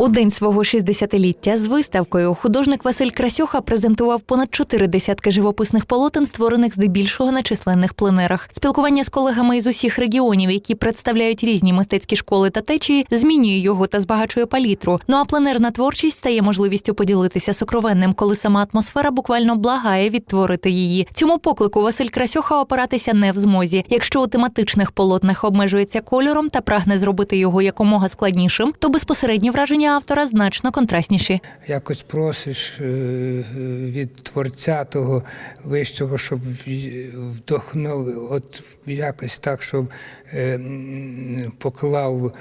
У день свого 60-ліття з виставкою художник Василь Красьоха презентував понад чотири десятки живописних полотен, створених здебільшого на численних пленерах. Спілкування з колегами із усіх регіонів, які представляють різні мистецькі школи та течії, змінює його та збагачує палітру. Ну а пленерна творчість стає можливістю поділитися сокровенним, коли сама атмосфера буквально благає відтворити її. Цьому поклику Василь Красьоха опиратися не в змозі. Якщо у тематичних полотнах обмежується кольором та прагне зробити його якомога складнішим, то безпосередні враження автора значно контрастніші. якось просиш е, е, від творця того вищого, щоб вдохнув, от якось так, щоб е, поклав,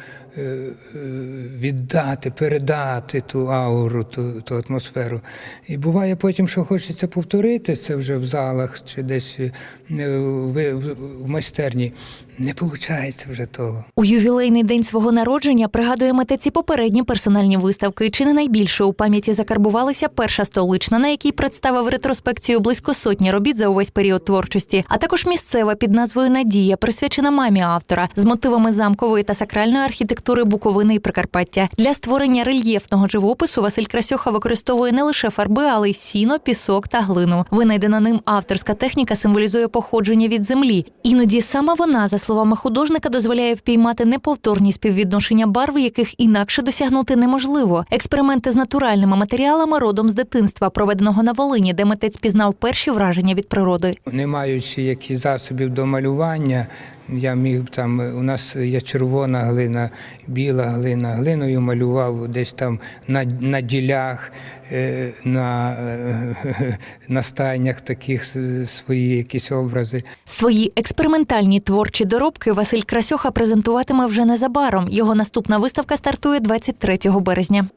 віддати, передати ту ауру, ту, ту атмосферу. І буває потім, що хочеться повторити це вже в залах чи десь в, майстерні. Не виходить вже того. У ювілейний день свого народження пригадує митець і попередні персональні виставки. Чи не найбільше у пам'яті закарбувалася перша столична, на якій представив ретроспекцію близько сотні робіт за увесь період творчості, а також місцева під назвою Надія, присвячена мамі автора з мотивами замкової та сакральної архітектури Буковини і Прикарпаття. Для створення рельєфного живопису Василь Красьоха використовує не лише фарби, але й сіно, пісок та глину. Винайдена ним авторська техніка символізує походження від землі. Іноді саме вона, за словами художника, дозволяє впіймати неповторні співвідношення барв, яких інакше досягнути неможливо. Експерименти з натуральними матеріалами родом з дитинства, проведеного на Волині, де митець пізнав перші враження від природи. Не маючи які засобів до малювання, я міг там, у нас є червона глина, біла глина, глиною малював десь там на, на ділях, на, е, на стайнях таких свої якісь образи. Свої експериментальні творчі доробки Василь Красьоха презентуватиме вже незабаром. Його наступна виставка стартує 23 березня.